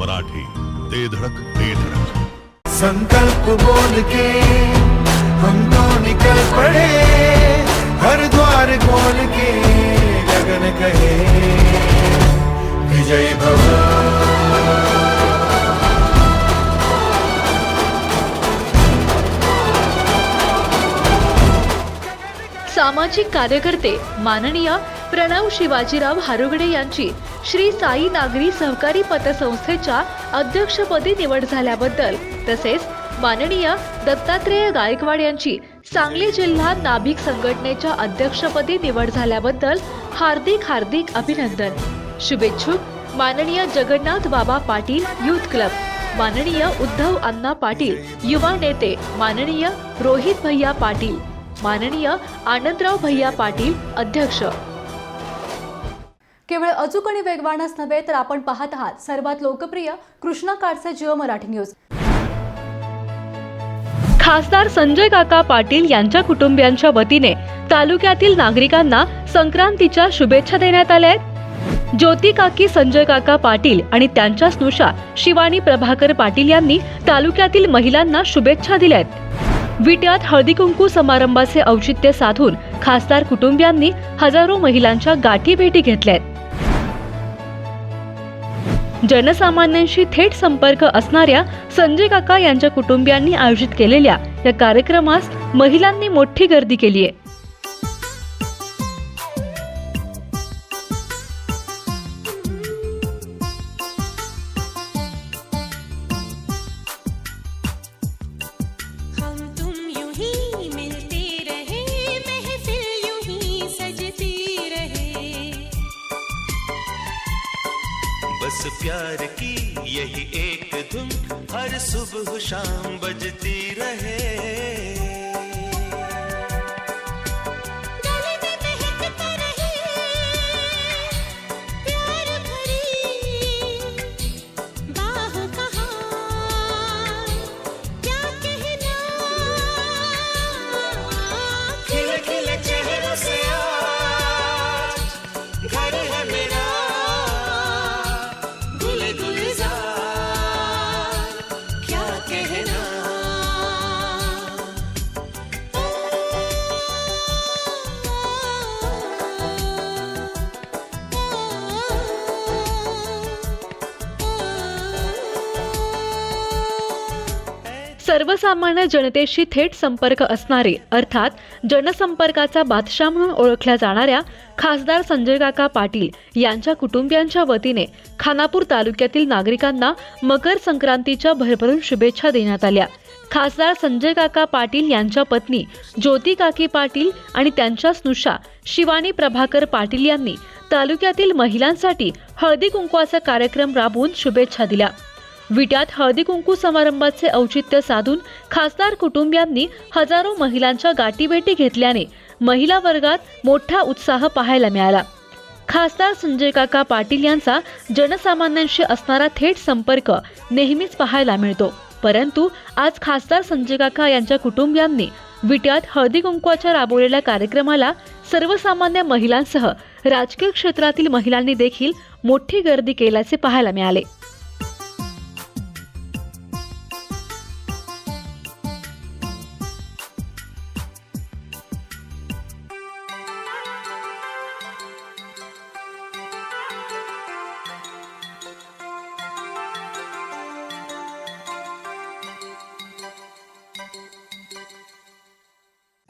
मराठी ते धडक ते धडक. संकल्प बोल के हम तो निकल पड़े हर द्वार खोल के लगन कहे। विजय भव। सामाजिक कार्यकर्ते माननीय प्रणव शिवाजीराव हारुगडे यांची श्री साई नागरी सहकारी पतसंस्थेच्या अध्यक्षपदी निवड झाल्याबद्दल तसेच माननीय दत्तात्रेय गायकवाड यांची सांगली जिल्हा नाभिक संघटनेच्या अध्यक्षपदी निवड झाल्याबद्दल हार्दिक हार्दिक अभिनंदन. शुभेच्छुक माननीय जगन्नाथ बाबा पाटील युथ क्लब माननीय उद्धव अण्णा पाटील युवा नेते माननीय रोहित भैया पाटील माननीय आनंदराव भैया पाटील अध्यक्ष. केवळ अचूक आणि वेगवानच नव्हे तर आपण पाहत आहात सर्वात लोकप्रिय कृष्णा काडचे जिओ मराठी न्यूज. खासदार संजय काका पाटील यांच्या कुटुंबियांच्या वतीने तालुक्यातील नागरिकांना संक्रांतीच्या शुभेच्छा देण्यात आल्या आहेत. ज्योती काकी संजय काका पाटील आणि त्यांच्या स्नुषा शिवानी प्रभाकर पाटील यांनी तालुक्यातील महिलांना शुभेच्छा दिल्या आहेत. विट्यात हळदीकुंकू समारंभाचे औचित्य साधून खासदार कुटुंबियांनी हजारो महिलांच्या गाठी भेटी घेतल्या आहेत. जनसामान्यांशी थेट संपर्क असणाऱ्या संजय काका यांच्या कुटुंबियांनी आयोजित केलेल्या या कार्यक्रमास महिलांनी मोठी गर्दी केली आहे. प्यार की यही एक धुन हर सुबह शाम बजती रहे। सर्वसामान्य जनतेशी थेट संपर्क असणारे अर्थात जनसंपर्काचा बादशाह म्हणून ओळखल्या जाणाऱ्या खासदार संजय काका पाटील यांच्या कुटुंबियांच्या वतीने खानापूर तालुक्यातील नागरिकांना मकर संक्रांतीच्या भरभरून शुभेच्छा देण्यात आल्या. खासदार संजय काका पाटील यांच्या पत्नी ज्योती काकी पाटील आणि त्यांच्या स्नुषा शिवानी प्रभाकर पाटील यांनी तालुक्यातील महिलांसाठी हळदी कुंकवाचा कार्यक्रम राबवून शुभेच्छा दिल्या. विट्यात हळदी कुंकू समारंभाचे औचित्य साधून खासदार कुटुंबियांनी हजारो महिलांच्या गाठीभेटी घेतल्याने महिला वर्गात मोठा उत्साह पाहायला मिळाला. खासदार संजय काका पाटील यांचा जनसामान्यांशी असणारा थेट संपर्क नेहमीच पाहायला मिळतो. परंतु आज खासदार संजय काका यांच्या कुटुंबियांनी विट्यात हळदी कुंकवाच्या राबवलेल्या कार्यक्रमाला सर्वसामान्य महिलांसह राजकीय क्षेत्रातील महिलांनी देखील मोठी गर्दी केल्याचे पाहायला मिळाले.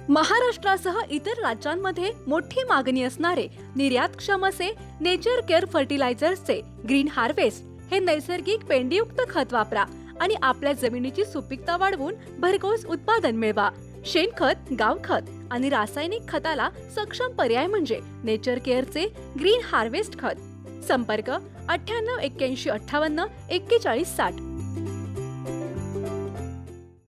महाराष्ट्रासह इतर राज्यांमध्ये मोठी मागणी असणारे निर्यातक्षम असे नेचर केअर फर्टिलायझर्सचे ग्रीन हार्वेस्ट हे नैसर्गिक पेंडीयुक्त खत वापरा आणि आपल्या जमिनीची सुपीकता वाढवून भरघोस उत्पादन मिळवा. शेणखत गावखत आणि रासायनिक खताला सक्षम पर्याय म्हणजे नेचर केअरचे ग्रीन हार्वेस्ट खत. संपर्क अठ्ठ्याण्णव एक्क्याऐंशी अठ्ठावन्न एक्केचाळीस साठ.